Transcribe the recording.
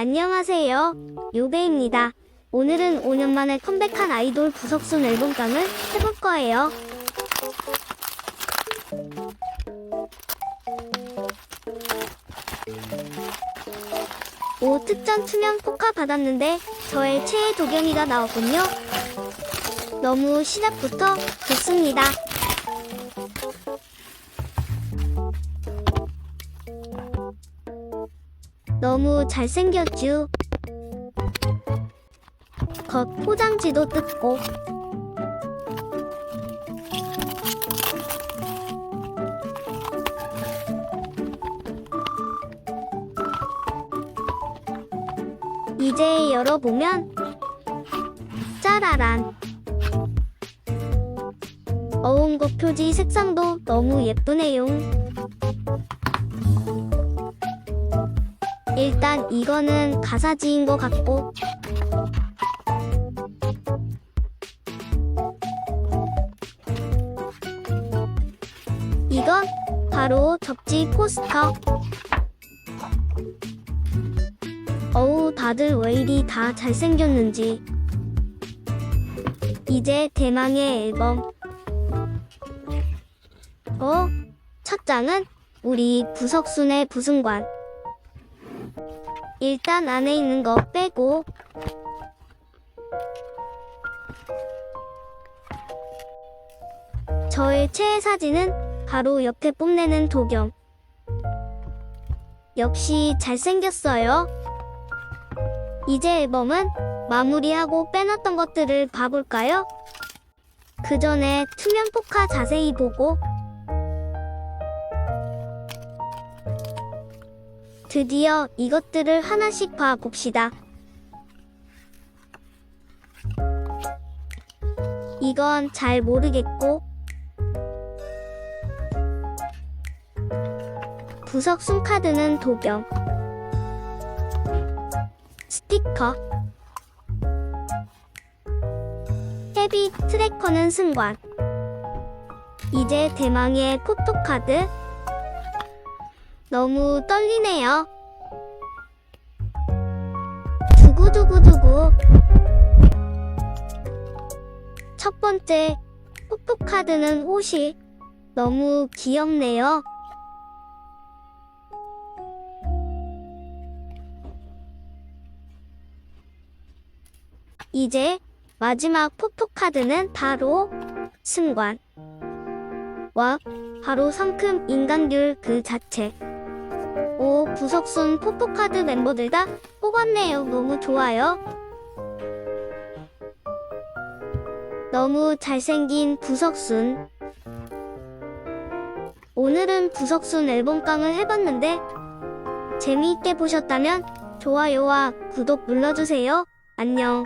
안녕하세요. 요배입니다. 오늘은 5년 만에 컴백한 아이돌 부석순 앨범깡을 해볼 거예요. 오 특전 투명 포카 받았는데 저의 최애 도경이가 나왔군요. 너무 시작부터 좋습니다. 너무 잘생겼쥬. 겉 포장지도 뜯고. 이제 열어보면 짜라란 어운거 표지 색상도 너무 예쁘네요. 일단 이거는 가사지인 것 같고. 이건 바로 접지 포스터. 어우 다들 왜 이리 다 잘생겼는지. 이제 대망의 앨범. 어? 첫 장은 우리 부석순의 부승관 일단 안에 있는 거 빼고 저의 최애 사진은 바로 옆에 뽐내는 도경. 역시 잘생겼어요. 이제 앨범은 마무리하고 빼놨던 것들을 봐볼까요? 그 전에 투명 포카 자세히 보고 드디어 이것들을 하나씩 봐 봅시다. 이건 잘 모르겠고 부석 숨카드는 도경 스티커 헤비 트래커는 승관 이제 대망의 포토카드 너무 떨리네요 두구두구두구 첫 번째 포토카드는 옷이 너무 귀엽네요 이제 마지막 포토 카드는 바로 승관. 와, 바로 상큼 인간귤 그 자체. 오, 부석순 포토카드 멤버들 다 뽑았네요. 너무 좋아요. 너무 잘생긴 부석순. 오늘은 부석순 앨범깡을 해봤는데 재미있게 보셨다면 좋아요와 구독 눌러주세요. 안녕.